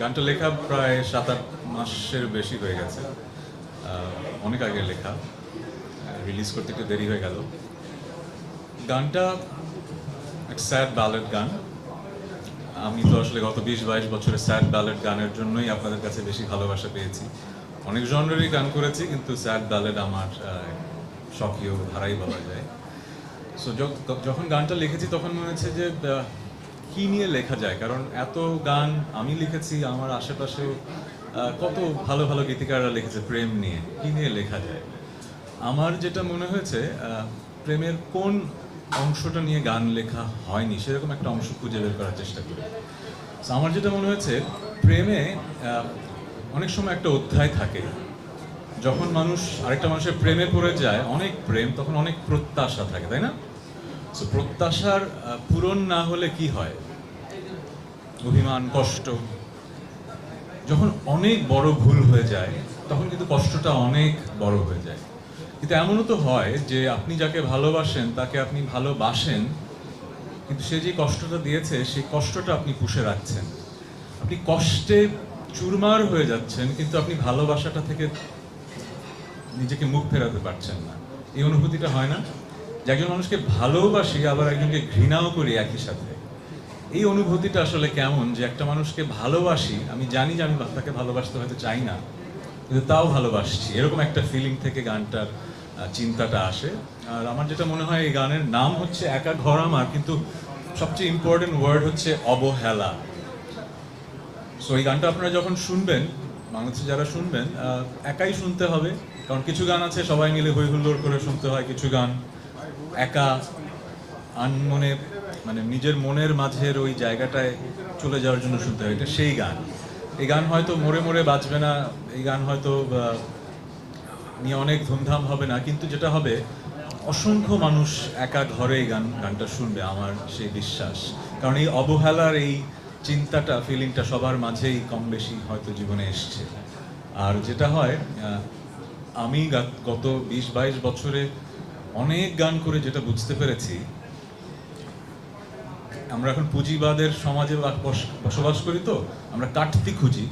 গানটা লেখা প্রায় সাত আট মাসের বেশি হয়ে গেছে। অনেক আগে লেখা। রিলিজ করতে একটু দেরি হয়ে গেল। গানটা এক স্যাড ব্যালেড গান। আমি তো আসলে গত বিশ বাইশ বছরের স্যাড ব্যালেড গানের জন্যই আপনাদের কাছে বেশি ভালোবাসা পেয়েছি। অনেক জনরেরই গান করেছি, কিন্তু স্যাড ব্যালেড আমার স্বকীয় ধারাই বলা যায়। সো যখন গানটা লিখেছি, তখন মনে হচ্ছে যে কি নিয়ে লেখা যায়? কারণ এত গান আমি লিখেছি আমার আশেপাশেও কত ভালো ভালো গীতিকাররা লিখেছে প্রেম নিয়ে কি নিয়ে লেখা যায়? আমার যেটা মনে হয়েছে প্রেমের কোন অংশটা নিয়ে গান লেখা হয়নি সেরকম একটা অংশ খুঁজে বের করার চেষ্টা করি। আমার যেটা মনে হয়েছে প্রেমে অনেক সময় একটা অধ্যায় থাকে। যখন মানুষ আরেকটা মানুষের প্রেমে পড়ে যায় অনেক প্রেম তখন অনেক প্রত্যাশা থাকে তাই না? So, প্রত্যাশার পূরণ না হলে কি হয়? অভিমান, কষ্ট। যখন অনেক বড় ভুল হয়ে যায়, তখন কিন্তু কষ্টটা অনেক বড় হয়ে যায়। কিন্তু এমনও তো হয় যে আপনি যাকে ভালোবাসেন, তাকে আপনি ভালোবাসেন, কিন্তু সে যে কষ্টটা দিয়েছে সেই কষ্টটা আপনি পুষে রাখছেন। আপনি কষ্টে চুরমার হয়ে যাচ্ছেন, কিন্তু আপনি ভালোবাসাটা থেকে নিজেকে মুখ ফেরাতে পারছেন না। এই অনুভূতিটা হয় না? যে একজন মানুষকে ভালোবাসি, আবার একজনকে ঘৃণাও করি একই সাথে। এই অনুভূতিটা আসলে কেমন যে একটা মানুষকে ভালোবাসি, আমি জানি যে আমি তাকে ভালোবাসতে হয়তো চাই না, কিন্তু তাও ভালোবাসছি। এরকম একটা ফিলিং থেকে গানটার চিন্তাটা আসে। আর আমার যেটা মনে হয় এই গানের নাম হচ্ছে একা ঘর আমার, কিন্তু সবচেয়ে ইম্পর্টেন্ট ওয়ার্ড হচ্ছে অবহেলা। সো এই গানটা আপনারা যখন শুনবেন, বাংলাদেশে যারা শুনবেন একাই শুনতে হবে। কারণ কিছু গান আছে সবাই মিলে হই হুল্লোড় করে শুনতে হয়, কিছু গান একা আনমনে মানে নিজের মনের মাঝের ওই জায়গাটায় চলে যাওয়ার জন্য শুনতে হয়। এটা সেই গান। এই গান হয়তো মোড়ে মোড়ে বাজবে না, এই গান হয়তো নিয়ে অনেক ধুমধাম হবে না, কিন্তু যেটা হবে, অসংখ্য মানুষ একা ঘরে এই গান, গানটা শুনবে, আমার সেই বিশ্বাস। কারণ এই অবহেলার এই চিন্তাটা ফিলিংটা সবার মাঝেই কম বেশি হয়তো জীবনে এসছে। আর যেটা হয় আমি গত বিশ বাইশ বছরে অনেক গান করে যেটা বুঝতে পেরেছি আমরা এখন পুঁজিবাদের সমাজে বাস- বসবাস করি তো আমরা কাটতি খুঁজি।